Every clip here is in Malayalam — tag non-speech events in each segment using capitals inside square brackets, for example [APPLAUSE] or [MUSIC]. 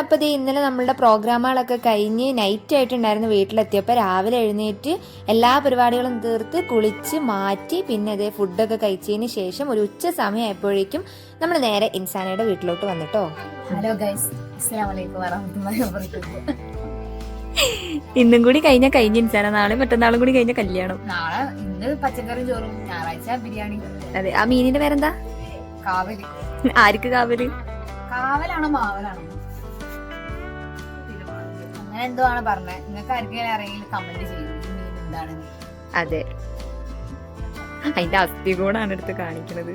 അപ്പോൾ ദേ ഇന്നലെ നമ്മളുടെ പ്രോഗ്രാമുകളൊക്കെ കഴിഞ്ഞ് നൈറ്റ് ആയിട്ടുണ്ടായിരുന്നു വീട്ടിലെത്തിയപ്പോൾ രാവിലെ എഴുന്നേറ്റ് എല്ലാ പരിപാടികളും തീർത്ത് കുളിച്ച് മാറ്റി പിന്നെ അതേ ഫുഡൊക്കെ കഴിച്ചതിന് ശേഷം ഒരു ഉച്ച സമയമായപ്പോഴേക്കും നമ്മൾ നേരെ ഇൻസാനയുടെ വീട്ടിലോട്ട് വന്നിട്ടോ. ഹലോ ഗൈസ് അസ്സലാമു അലൈക്കും വറഹ്മത്തുള്ളാഹി വബറകാതുഹു ഇന്നും കൂടി കഴിഞ്ഞ കഴിഞ്ഞ ഇൻസാന. നാളെ മറ്റന്നാളും കൂടി കഴിഞ്ഞ കല്യാണം. നാളെ ഇന്ന് പച്ചക്കറി ചോറും ഞായറാഴ്ച ബിരിയാണി. അതെ. ആ മീനിന്റെ പേരെന്താ? കാവൽ. ആർക്ക് കാവൽ? കാവലാണോ മാവലാണോ? അങ്ങനെ എന്തോ ആണ് പറഞ്ഞത് നിങ്ങൾക്ക് ആർക്കെങ്കിലും അറിയെങ്കിൽ കമന്റ് ചെയ്യും. ഈ മീൻ എന്താണെന്ന് അതെ. അതിന്റെ അസ്ഥി കൂടാണ് എടുത്ത് കാണിക്കുന്നത്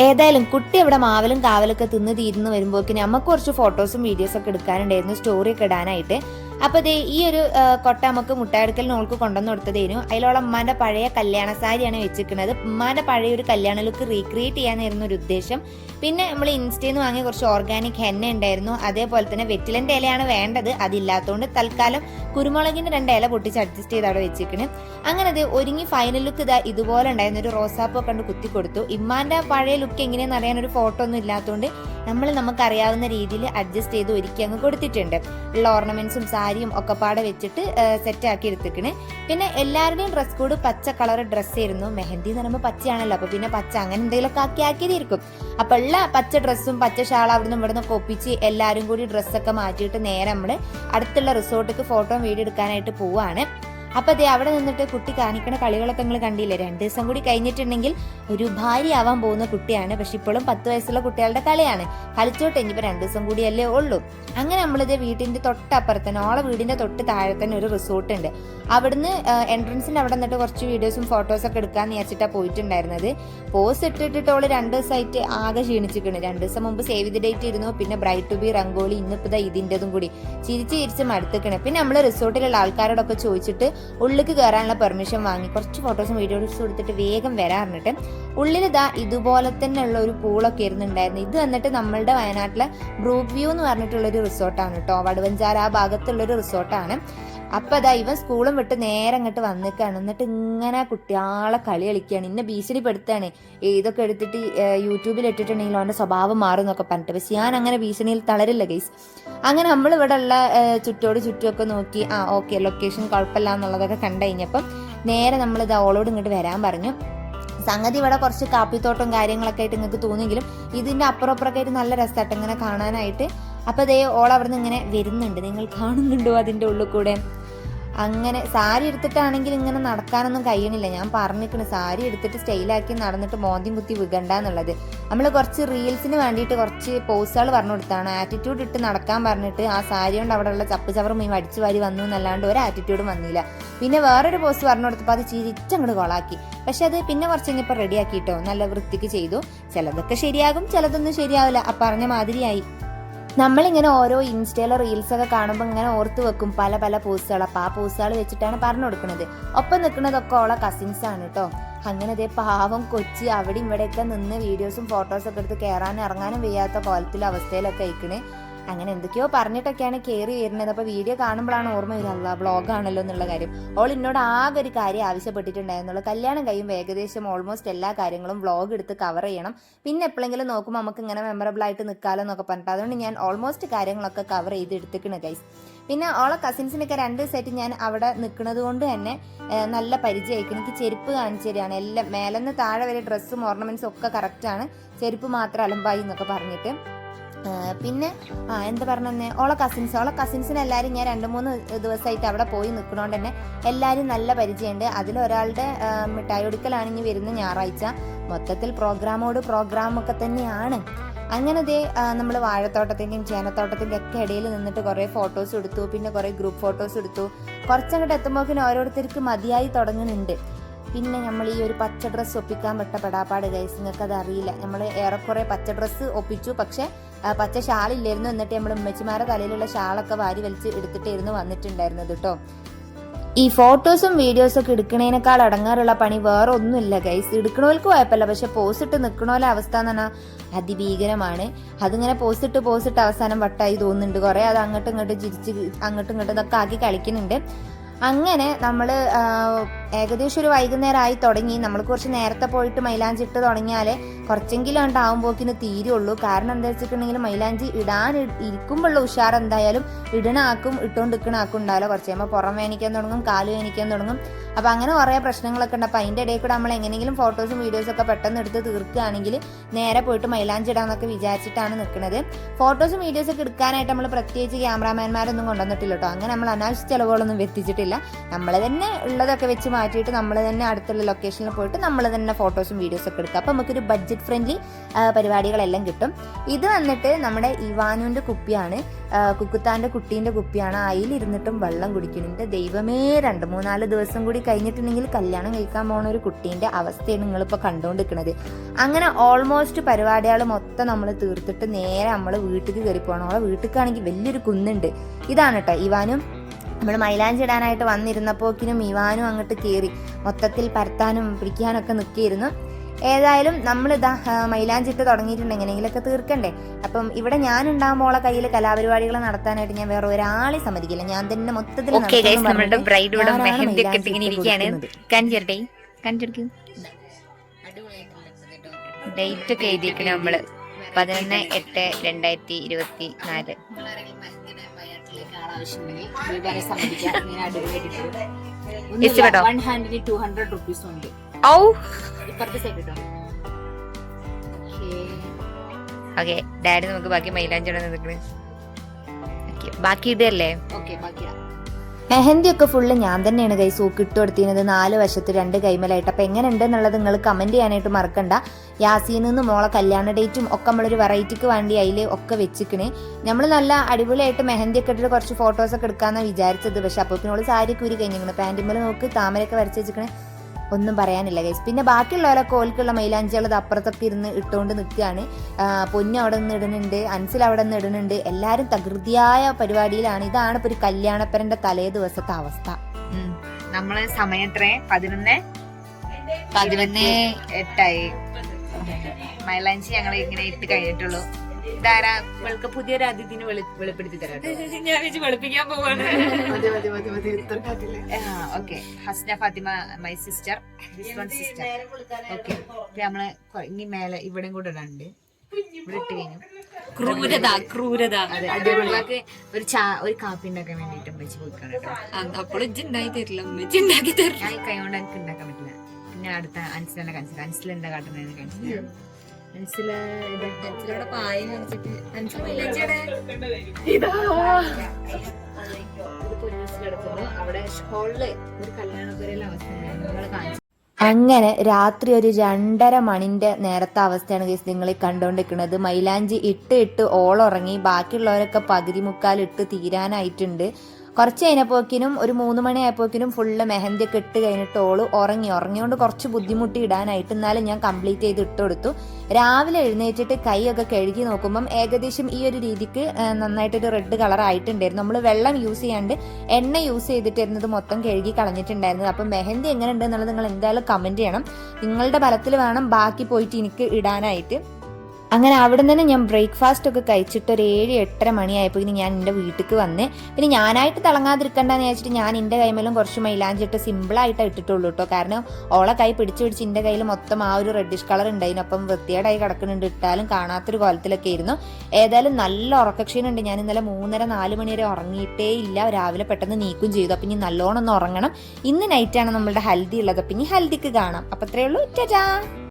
ഏതായാലും കുട്ടി അവിടെ മാവലും കാവലൊക്കെ തിന്ന് തീരുന്നു വരുമ്പോഴേക്കും നമുക്ക് കുറച്ച് ഫോട്ടോസും വീഡിയോസും ഒക്കെ എടുക്കാനുണ്ടായിരുന്നു. സ്റ്റോറി ഒക്കെ ഇടാനായിട്ട്. അപ്പൊ ദേ ഈ ഒരു കൊട്ട നമുക്ക് മുട്ടായെടുക്കലിന് ഓൾക്ക് കൊണ്ടുവന്ന് കൊടുത്തതേനു. അതിലുള്ള ഉമ്മാന്റെ പഴയ കല്യാണ സാരിയാണ് വെച്ചിരിക്കുന്നത്. ഉമ്മാന്റെ പഴയ ഒരു കല്യാണ ലുക്ക് റീക്രിയേറ്റ് ചെയ്യാനായിരുന്നു ഒരു ഉദ്ദേശം. പിന്നെ നമ്മൾ ഇൻസ്റ്റയിൽ നിന്ന് വാങ്ങിയ കുറച്ച് ഓർഗാനിക് ഹെന്ന ഉണ്ടായിരുന്നു. അതേപോലെ തന്നെ വെറ്റിലന്റെ ഇലയാണ് വേണ്ടത്. അതില്ലാത്തതുകൊണ്ട് തൽക്കാലം കുരുമുളകിന്റെ രണ്ട് ഇല പൊട്ടിച്ച് അഡ്ജസ്റ്റ് ചെയ്ത് അവിടെ വെച്ചിരിക്കണ്. അങ്ങനെ അത് ഒരുങ്ങി ഫൈനൽ ലുക്ക് ഇതാ ഇതുപോലെ ഉണ്ടായിരുന്നു ഒരു റോസാപ്പൂ കണ്ട് കുത്തി കൊടുത്തു. ഇമ്മാന്റെ പഴയ ലുക്ക് എങ്ങനെയാണെന്ന് അറിയാൻ ഒരു ഫോട്ടോ ഒന്നും ഇല്ലാത്തതുകൊണ്ട് നമ്മൾ നമുക്കറിയാവുന്ന രീതിയിൽ അഡ്ജസ്റ്റ് ചെയ്ത് ഒരുക്കി അങ്ങ് കൊടുത്തിട്ടുണ്ട്. ഉള്ള ഓർണമെന്റ്സും സാരിയും ഒക്കെ പാടെ വെച്ചിട്ട് സെറ്റ് ആക്കി എടുത്തിക്കണ്. പിന്നെ എല്ലാവരുടെയും ഡ്രസ് കോഡ് പച്ച കളർ ഡ്രസ്സ് ആയിരുന്നു. മെഹന്തി എന്ന് പറയുമ്പോൾ പച്ചയാണല്ലോ. അപ്പൊ പിന്നെ പച്ച അങ്ങനെ എന്തെങ്കിലുമൊക്കെ ആക്കി ആക്കിയതായിരിക്കും. അപ്പൊ ഉള്ള പച്ച ഡ്രസ്സും പച്ച ഷാൾ അവിടുന്ന് ഇവിടുന്ന് ഒക്കെ ഒപ്പിച്ച് എല്ലാവരും കൂടി ഡ്രസ്സൊക്കെ മാറ്റിയിട്ട് നേരെ നമ്മൾ അടുത്തുള്ള റിസോർട്ടിക്ക് ഫോട്ടോ വീഡിയോ എടുക്കാനായിട്ട് പോവാണ്. അപ്പൊ അതെ അവിടെ നിന്നിട്ട് കുട്ടി കാണിക്കണ കളികളൊക്കെ നിങ്ങൾ കണ്ടില്ലേ? രണ്ട് ദിവസം കൂടി കഴിഞ്ഞിട്ടുണ്ടെങ്കിൽ ഒരു ഭാര്യയാവാൻ പോകുന്ന കുട്ടിയാണ്. പക്ഷെ ഇപ്പോഴും പത്ത് വയസ്സുള്ള കുട്ടികളുടെ കളിയാണ്. കളിച്ചോട്ടെ ഇനിയിപ്പോ രണ്ട് ദിവസം കൂടിയല്ലേ ഉള്ളൂ. അങ്ങനെ നമ്മളിത് വീട്ടിന്റെ തൊട്ടപ്പുറത്ത് തന്നെ ഓളെ വീടിന്റെ തൊട്ട് താഴെ തന്നെ ഒരു റിസോർട്ട് ഉണ്ട്. അവിടുന്ന് എൻട്രൻസിന്റെ അവിടെ നിന്നിട്ട് കുറച്ച് വീഡിയോസും ഫോട്ടോസൊക്കെ എടുക്കാന്ന് വിചാരിച്ചിട്ടാ പോയിട്ടുണ്ടായിരുന്നത്. പോസ് ഇട്ടിട്ടിട്ട് ഓൾ രണ്ട് ദിവസമായിട്ട് ആകെ ക്ഷീണിച്ചിരിക്കണ്. രണ്ട് ദിവസം മുമ്പ് സേവ് ദി ഡേറ്റ് ഇരുന്നു പിന്നെ ബ്രൈറ്റ് ടു ബി റംഗോളി ഇന്നിപ്പോ ദാ ഇതിന്റെതും കൂടി. ചിരിച്ച് ചിരിച്ച് മടുത്തിക്കണ് പിന്നെ നമ്മൾ റിസോർട്ടിലുള്ള ആൾക്കാരോടൊക്കെ ചോദിച്ചിട്ട് ഉള്ളിലേക്ക് കയറാനുള്ള പെർമിഷൻ വാങ്ങി. കുറച്ച് ഫോട്ടോസും വീഡിയോസും എടുത്തിട്ട് വേഗം വരാറിട്ട് ഉള്ളിൽ ഇതാ ഇതുപോലെ തന്നെ ഉള്ള ഒരു പൂളൊക്കെ ഇരുന്നുണ്ടായിരുന്നു. ഇത് വന്നിട്ട് നമ്മളുടെ വയനാട്ടിലെ ബ്രൂക്ക് വ്യൂ എന്ന് പറഞ്ഞിട്ടുള്ള ഒരു റിസോർട്ടാണ് കേട്ടോ വടുവഞ്ചാർ ആ ഭാഗത്തുള്ളൊരു റിസോർട്ടാണ് അപ്പൊ അതാ ഇവൻ സ്കൂളും വിട്ട് നേരെ അങ്ങോട്ട് വന്നിക്കാണ്. എന്നിട്ട് ഇങ്ങനെ കുട്ടിയാളെ കളി കളിക്കുകയാണ് ഇന്നെ ഭീഷണിപ്പെടുത്താണ്. ഇതൊക്കെ എടുത്തിട്ട് യൂട്യൂബിൽ ഇട്ടിട്ടുണ്ടെങ്കിൽ അവന്റെ സ്വഭാവം മാറും എന്നൊക്കെ പറഞ്ഞിട്ട്. പക്ഷെ ഞാൻ അങ്ങനെ ഭീഷണിയിൽ തളരില്ല ഗൈസ് അങ്ങനെ നമ്മൾ ഇവിടെ ഉള്ള ചുറ്റോട് ചുറ്റുമൊക്കെ നോക്കി ആ ഓക്കെ ലൊക്കേഷൻ കുഴപ്പമില്ല എന്നുള്ളതൊക്കെ കണ്ടു കഴിഞ്ഞപ്പം നേരെ നമ്മൾ ഇത് ഓളോട് ഇങ്ങോട്ട് വരാൻ പറഞ്ഞു. സംഗതി ഇവിടെ കുറച്ച് കാപ്പിത്തോട്ടം കാര്യങ്ങളൊക്കെ ആയിട്ട് നിങ്ങൾക്ക് തോന്നിയെങ്കിലും ഇതിന്റെ അപ്പുറം ആയിട്ട് നല്ല രസമായിട്ട് ഇങ്ങനെ കാണാനായിട്ട്. അപ്പൊ ദേ ഓൾ അവിടുന്ന് ഇങ്ങനെ വരുന്നുണ്ട്. നിങ്ങൾ കാണുന്നുണ്ടോ അതിന്റെ ഉള്ളിൽ കൂടെ? അങ്ങനെ സാരി എടുത്തിട്ടാണെങ്കിൽ ഇങ്ങനെ നടക്കാനൊന്നും കഴിയണില്ല. ഞാൻ പറഞ്ഞിരിക്കണ് സാരി എടുത്തിട്ട് സ്റ്റൈലാക്കി നടന്നിട്ട് മോന്തി കുത്തി വികണ്ട എന്നുള്ളത്. നമ്മൾ കുറച്ച് റീൽസിന് വേണ്ടിയിട്ട് കുറച്ച് പോസ്റ്റുകൾ പറഞ്ഞു കൊടുത്താണ്. ആറ്റിറ്റ്യൂഡ് ഇട്ട് നടക്കാൻ പറഞ്ഞിട്ട് ആ സാരി കൊണ്ട് അവിടെയുള്ള ചപ്പ് ചവറും ഈ അടിച്ചു വാരി വന്നു എന്നല്ലാണ്ട് ഒരു ആറ്റിറ്റ്യൂഡും വന്നില്ല. പിന്നെ വേറൊരു പോസ്റ്റ് പറഞ്ഞു കൊടുത്തപ്പോൾ അത് ചിരിച്ചങ്ങോട്ട് കൊളാക്കി പക്ഷെ അത് പിന്നെ കുറച്ച് കഴിഞ്ഞപ്പോൾ റെഡി ആക്കിയിട്ടോ നല്ല വൃത്തിക്ക് ചെയ്തു. ചിലതൊക്കെ ശരിയാകും ചിലതൊന്നും ശരിയാവില്ല. ആ പറഞ്ഞ മാതിരിയായി. നമ്മളിങ്ങനെ ഓരോ ഇൻസ്റ്റയിലെ റീൽസൊക്കെ കാണുമ്പോൾ ഇങ്ങനെ ഓർത്ത് വെക്കും പല പല പോസ്റ്റുകൾ അപ്പോൾ ആ പോസ്റ്റുകൾ വെച്ചിട്ടാണ് പറഞ്ഞു കൊടുക്കുന്നത്. ഒപ്പം നിൽക്കുന്നതൊക്കെ ഓളെ കസിൻസ് ആണ് കേട്ടോ അങ്ങനെ അതേ പാവം കൊച്ചി അവിടെ ഇവിടെയൊക്കെ നിന്ന് വീഡിയോസും ഫോട്ടോസൊക്കെ എടുത്ത് കയറാനും ഇറങ്ങാനും വയ്യാത്ത കോലത്തിലും അവസ്ഥയിലൊക്കെ അയക്കണേ അങ്ങനെ എന്തൊക്കെയോ പറഞ്ഞിട്ടൊക്കെയാണ് കയറി വരുന്നത്. അപ്പോൾ വീഡിയോ കാണുമ്പോഴാണ് ഓർമ്മ വരുന്നത്. അല്ല ബ്ലോഗാണല്ലോ എന്നുള്ള കാര്യം. ഓൾ എന്നോട് ആകെ ഒരു കാര്യം ആവശ്യപ്പെട്ടിട്ടുണ്ടായിരുന്നുള്ളൂ. കല്യാണം കഴിയുമ്പോൾ ഏകദേശം ഓൾമോസ്റ്റ് എല്ലാ കാര്യങ്ങളും വ്ളോഗ് എടുത്ത് കവർ ചെയ്യണം. പിന്നെ എപ്പോഴെങ്കിലും നോക്കുമ്പോൾ നമുക്ക് ഇങ്ങനെ മെമ്മറബിൾ ആയിട്ട് നിൽക്കാമല്ലോ എന്നൊക്കെ പറഞ്ഞിട്ട് അതുകൊണ്ട് ഞാൻ ഓൾമോസ്റ്റ് കാര്യങ്ങളൊക്കെ കവർ ചെയ്ത് എടുത്തിക്കണ് ഗൈസ് പിന്നെ ഓളെ കസിൻസിനൊക്കെ രണ്ട് സെറ്റ് ഞാൻ അവിടെ നിൽക്കുന്നത് കൊണ്ട് തന്നെ നല്ല പരിചയമായിരിക്കും. എനിക്ക് ചെരുപ്പ് കാണിച്ചു തരികയാണ്. എല്ലാം മേലെന്ന് താഴെ വരെ ഡ്രസ്സും ഓർണമെന്റ്സും ഒക്കെ കറക്റ്റാണ് ചെരുപ്പ് മാത്രം അലമ്പായി എന്നൊക്കെ പറഞ്ഞിട്ട്. പിന്നെ ആ എന്താ പറഞ്ഞേ ഓളെ കസിൻസ് ഓളെ കസിൻസിന് എല്ലാവരും ഞാൻ രണ്ട് മൂന്ന് ദിവസമായിട്ട് അവിടെ പോയി നിൽക്കണോണ്ട് തന്നെ എല്ലാവരും നല്ല പരിചയമുണ്ട് അതിലൊരാളുടെ മിഠായി ഒടുക്കലാണ് ഇനി വരുന്ന ഞായറാഴ്ച. മൊത്തത്തിൽ പ്രോഗ്രാമോട് പ്രോഗ്രാമൊക്കെ തന്നെയാണ്. അങ്ങനെ ദേ നമ്മൾ വാഴത്തോട്ടത്തിന്റെയും ചേനത്തോട്ടത്തിന്റെ ഒക്കെ ഇടയിൽ നിന്നിട്ട് കുറേ ഫോട്ടോസ് എടുത്തു. പിന്നെ കുറേ ഗ്രൂപ്പ് ഫോട്ടോസ് എടുത്തു. കുറച്ചങ്ങോട്ട് എത്തുമ്പോഴേക്കും ഓരോരുത്തർക്ക് മതിയായി തുടങ്ങുന്നുണ്ട്. പിന്നെ നമ്മൾ ഈ ഒരു പച്ച ഡ്രസ്സ് ഒപ്പിക്കാൻ പെട്ട പെടാപ്പാട് ഗൈസ് നിങ്ങൾക്ക് അത് അറിയില്ല നമ്മൾ ഏറെക്കുറെ പച്ച ഡ്രസ്സ് ഒപ്പിച്ചു. പക്ഷെ പച്ച ഷാളില്ലായിരുന്നു. എന്നിട്ട് നമ്മൾ ഉമ്മച്ചിമാരെ തലയിലുള്ള ഷാളൊക്കെ വാരി വലിച്ച് എടുത്തിട്ടായിരുന്നു വന്നിട്ടുണ്ടായിരുന്നത് കേട്ടോ ഈ ഫോട്ടോസും വീഡിയോസും ഒക്കെ എടുക്കണേനേക്കാൾ അടങ്ങാറുള്ള പണി വേറെ ഒന്നുമില്ല ഗൈസ് എടുക്കണോൽക്ക് കുഴപ്പമില്ല. പക്ഷെ പോസിട്ട് നിൽക്കണോലെ അവസ്ഥ എന്ന് പറഞ്ഞാൽ അതിഭീകരമാണ്. അതിങ്ങനെ പോസിട്ട് പോസിട്ട് അവസാനം വട്ടായി തോന്നുന്നുണ്ട്. കുറേ അത് അങ്ങോട്ടും ഇങ്ങോട്ടും ചിരിച്ച് അങ്ങോട്ടും ഇങ്ങോട്ടും ഇതൊക്കെ ആക്കി കളിക്കുന്നുണ്ട്. അങ്ങനെ നമ്മൾ ഏകദേശം ഒരു വൈകുന്നേരമായി തുടങ്ങി. നമ്മൾ കുറച്ച് നേരത്തെ പോയിട്ട് മൈലാഞ്ചി ഇട്ട് തുടങ്ങിയാലേ കുറച്ചെങ്കിലും ഉണ്ടാവുമ്പോക്കിന് തീരുള്ളൂ. കാരണം എന്താ വെച്ചിട്ടുണ്ടെങ്കിൽ മൈലാഞ്ചി ഇടാൻ ഇരിക്കുമ്പോഴുള്ള ഉഷാർ എന്തായാലും ഇടണാക്കും ഇട്ടുകൊണ്ട് ഇക്കണാക്കും ഉണ്ടാവില്ല. കുറച്ച് കഴിയുമ്പോൾ പുറം വേനിക്കാൻ തുടങ്ങും കാൽ വേനിക്കാൻ തുടങ്ങും. അപ്പോൾ അങ്ങനെ കുറേ പ്രശ്നങ്ങളൊക്കെ ഉണ്ട്. അപ്പോൾ അതിന്റെ ഇടയിൽ കൂടെ നമ്മൾ എങ്ങനെയെങ്കിലും ഫോട്ടോസും വീഡിയോസും ഒക്കെ പെട്ടെന്ന് എടുത്ത് തീർക്കുകയാണെങ്കിൽ നേരെ പോയിട്ട് മൈലാഞ്ചി ഇടാന്നൊക്കെ വിചാരിച്ചിട്ടാണ് നിൽക്കുന്നത് ഫോട്ടോസും വീഡിയോസും ഒക്കെ എടുക്കാനായിട്ട് നമ്മൾ പ്രത്യേകിച്ച് ക്യാമറാമാൻമാരൊന്നും കൊണ്ടുവന്നിട്ടില്ല കേട്ടോ. അങ്ങനെ നമ്മൾ അനാവശ്യ ചിലവുകളൊന്നും എത്തിച്ചിട്ടില്ല. നമ്മൾ തന്നെ ഉള്ളതൊക്കെ വെച്ച് മാറ്റിയിട്ട് നമ്മൾ തന്നെ അടുത്തുള്ള ലൊക്കേഷനിൽ പോയിട്ട് നമ്മൾ തന്നെ ഫോട്ടോസും വീഡിയോസും ഒക്കെ എടുക്കുക അപ്പോൾ നമുക്കൊരു ബഡ്ജറ്റ് ഫ്രണ്ട്ലി പരിപാടികളെല്ലാം കിട്ടും. ഇത് വന്നിട്ട് നമ്മുടെ ഇവാനുവിന്റെ കുപ്പിയാണ്. കുക്കുത്താന്റെ കുട്ടീന്റെ കുപ്പിയാണ്. അതിലിരുന്നിട്ടും വെള്ളം കുടിക്കുന്നുണ്ട് ദൈവമേ രണ്ട് മൂന്നാൽ ദിവസം കൂടി കഴിഞ്ഞിട്ടുണ്ടെങ്കിൽ കല്യാണം കഴിക്കാൻ പോണ ഒരു കുട്ടീന്റെ അവസ്ഥയാണ് നിങ്ങളിപ്പോൾ കണ്ടുകൊണ്ടിരിക്കുന്നത് അങ്ങനെ ഓൾമോസ്റ്റ് പരിപാടികൾ മൊത്തം നമ്മൾ തീർത്തിട്ട് നേരെ നമ്മൾ വീട്ടിൽ കയറി പോകണം നമ്മളെ വീട്ടിലേക്കാണെങ്കിൽ വലിയൊരു കുന്നുണ്ട്. ഇതാണ് കേട്ടോ ഇവാനും നമ്മൾ മൈലാഞ്ചി ഇടാനായിട്ട് വന്നിരുന്നപ്പോക്കിനും ഇവാനും അങ്ങോട്ട് കയറി മൊത്തത്തിൽ പരത്താനും പിടിക്കാനൊക്കെ നിൽക്കിയിരുന്നു ഏതായാലും നമ്മൾ ഇതാ മൈലാഞ്ചിട്ട് തുടങ്ങിയിട്ടുണ്ട്. എങ്ങനെയെങ്കിലൊക്കെ തീർക്കണ്ടേ? അപ്പം ഇവിടെ ഞാൻ ഉണ്ടാകുമ്പോളെ കയ്യിൽ കലാപരിപാടികൾ നടത്താനായിട്ട് ഞാൻ വേറെ ഒരാളെ സമ്മതിക്കില്ല. ഞാൻ തന്നെ മൊത്തത്തിൽ ഒക്കെ ഡേറ്റ് ഒക്കെ എഴുതിയിരിക്കണം നമ്മൾ. പതിനൊന്ന് എട്ട് രണ്ടായിരത്തി ഇരുപത്തി നാല് ഇഷ്ടപ്പെട്ടോ? വൺ ഹാൻഡിന് ടു ഹൺഡ്രഡ് റുപ്പീസ് ഉണ്ട്. ഔ. ഇപ്പുറത്തെ സൈഡ് കേട്ടോ ഓക്കെ ഡാഡി നമുക്ക് ബാക്കി മൈലാഞ്ചി നിൽക്കണേ. ബാക്കി ഇതല്ലേ? ഓക്കെ ബാക്കിയാ മെഹന്തി ഒക്കെ ഫുള്ള് ഞാൻ തന്നെയാണ് കൈ സൂക്കിട്ട് കൊടുത്തിരുന്നത്. നാല് വശത്ത് രണ്ട് കൈമലായിട്ട്. അപ്പൊ എങ്ങനെ ഉണ്ട് എന്നുള്ളത് നിങ്ങൾ കമന്റ് ചെയ്യാനായിട്ട് മറക്കണ്ട. യാസീനിൽ നിന്ന് മോളെ കല്യാണ ഡേറ്റും ഒക്കെ നമ്മളൊരു വെറൈറ്റിക്ക് വേണ്ടി അതിൽ ഒക്കെ വെച്ചിക്കണേ. നമ്മൾ നല്ല അടിപൊളിയായിട്ട് മെഹന്തി ഒക്കെ ഇട്ടിട്ട് കുറച്ച് ഫോട്ടോസ് ഒക്കെ എടുക്കാന്നാണ് വിചാരിച്ചത്. പക്ഷെ അപ്പോൾ പിന്നെ സാരി കൂരി കഴിഞ്ഞിരിക്കണം പാന്റിമ്മൽ നോക്ക് താമരയൊക്കെ വരച്ച് വെച്ചിക്കണേ ഒന്നും പറയാനില്ല ഗൈസ് പിന്നെ ബാക്കിയുള്ളവരൊക്കെ ഓൽക്കുള്ള മൈലാഞ്ചികൾ അപ്പുറത്തൊക്കെ ഇരുന്ന് ഇട്ടുകൊണ്ട് നിൽക്കുകയാണ് പൊന്നു അവിടെ നിന്ന് ഇടുന്നുണ്ട് അൻസിൽ അവിടെ നിന്ന് ഇടുന്നുണ്ട്. എല്ലാവരും തകൃതിയായ പരിപാടിയിലാണ്. ഇതാണ് ഇപ്പോൾ ഒരു കല്യാണപ്പരന്റെ തലേ ദിവസത്തെ അവസ്ഥ. നമ്മൾ സമയം എത്രേ പതിനൊന്ന്? പതിനൊന്ന്. എട്ടായി. മൈലാഞ്ചി ഞങ്ങൾ ഇങ്ങനെ ഇട്ട് കഴിഞ്ഞിട്ടുള്ളൂ. ഇതാരാ? ഇവൾക്ക് പുതിയൊരു അതിഥിനെ വെളി വെളിപ്പെടുത്തി തരാം [LAUGHS] ഞാൻ വെച്ച് വെളുപ്പിക്കാൻ പോവാണ്. [LAUGHS] Okay. Hasna Fathima my sister sister okay. നമ്മൾ ഇനി മേലെ ഇവിടെയും കൂടെ ഇടാനുണ്ട്. ഇവിടെ ഇട്ട് കഴിഞ്ഞു. ക്രൂരത ക്രൂരത. ഒരു ചാ ഒരു കാപ്പി ഉണ്ടാക്കാൻ വേണ്ടിട്ട് അമ്മച്ചി പോയിക്കാണ് കേട്ടോ. അപ്പോൾ ഉണ്ടാക്കി തരില്ല. ഉണ്ടാക്കി തരില്ല. കൈ കൊണ്ട് എനിക്ക് ഉണ്ടാക്കാൻ പറ്റില്ല. പിന്നെ അടുത്ത അൻസിലെ കാണിച്ചില്ല അൻസിലെന്താ കാട്ടുന്നത് കാണിച്ചില്ല അങ്ങനെ രാത്രി ഒരു രണ്ടര മണിന്റെ നേരത്തെ അവസ്ഥയാണ് ഗൈസ് നിങ്ങൾ കണ്ടുകൊണ്ടിരിക്കുന്നത് മൈലാഞ്ചി ഇട്ട് ഇട്ട് ഓളുറങ്ങി. ബാക്കിയുള്ളവരൊക്കെ പകുതി മുക്കാൽ ഇട്ട് തീരാനായിട്ടുണ്ട്. കുറച്ച് കഴിഞ്ഞപ്പോക്കിനും ഒരു മൂന്ന് മണി ആയപ്പോക്കിനും ഫുള്ള് മെഹന്തി ഒക്കെ ഇട്ട് കഴിഞ്ഞിട്ട് ഓൾ ഉറങ്ങി. ഉറങ്ങിയോണ്ട് കുറച്ച് ബുദ്ധിമുട്ടി ഇടാനായിട്ട് എന്നാലും ഞാൻ കംപ്ലീറ്റ് ചെയ്ത് ഇട്ട് കൊടുത്തു. രാവിലെ എഴുന്നേറ്റിട്ട് കൈയൊക്കെ കഴുകി നോക്കുമ്പം ഏകദേശം ഈ ഒരു രീതിക്ക് നന്നായിട്ടൊരു റെഡ് കളർ ആയിട്ടുണ്ടായിരുന്നു. നമ്മൾ വെള്ളം യൂസ് ചെയ്യാണ്ട് എണ്ണ യൂസ് ചെയ്തിട്ടിരുന്നത് മൊത്തം കഴുകി കളഞ്ഞിട്ടുണ്ടായിരുന്നത് അപ്പം മെഹന്തി എങ്ങനെ ഉണ്ട് എന്നുള്ളത് നിങ്ങൾ എന്തായാലും കമന്റ് ചെയ്യണം. നിങ്ങളുടെ ബലത്തിൽ വേണം ബാക്കി പോയിട്ട് എനിക്ക് ഇടാനായിട്ട്. അങ്ങനെ അവിടെ നിന്ന് ഞാൻ ബ്രേക്ക്ഫാസ്റ്റ് ഒക്കെ കഴിച്ചിട്ട് ഒരു ഏഴ് എട്ടര മണിയായപ്പോൾ ഇനി ഞാൻ എന്റെ വീട്ടിലേക്ക് വന്ന് പിന്നെ ഞാനായിട്ട് തിളങ്ങാതിരിക്കണ്ടെന്ന് വെച്ചിട്ട് ഞാൻ എന്റെ കൈമേലും കുറച്ച് മൈലാഞ്ചിട്ട് സിമ്പിളായിട്ട് ഇട്ടിട്ടുള്ളൂ കേട്ടോ കാരണം ഓളെ കൈ പിടിച്ച് പിടിച്ച് എന്റെ കയ്യിൽ മൊത്തം ആ ഒരു റെഡിഷ് കളർ ഉണ്ടായിരുന്നു അപ്പം വൃത്തിയേടായി കിടക്കുന്നുണ്ട്. ഇട്ടാലും കാണാത്തൊരു കോലത്തിലൊക്കെ ആയിരുന്നു. ഏതായാലും നല്ല ഉറക്കക്ഷീണുണ്ട്. ഞാൻ ഇന്നലെ മൂന്നര നാല് മണി വരെ ഉറങ്ങിയിട്ടേ ഇല്ല. രാവിലെ പെട്ടെന്ന് നീക്കും ചെയ്തു. അപ്പം ഇനി നല്ലോണം ഒന്ന് ഉറങ്ങണം. ഇന്ന് നൈറ്റാണ് നമ്മളുടെ ഹൽദി ഉള്ളത്. അപ്പം ഇനി ഹൽദിക്ക് കാണാം. അപ്പം അത്രയേ ഉള്ളൂ ടാ.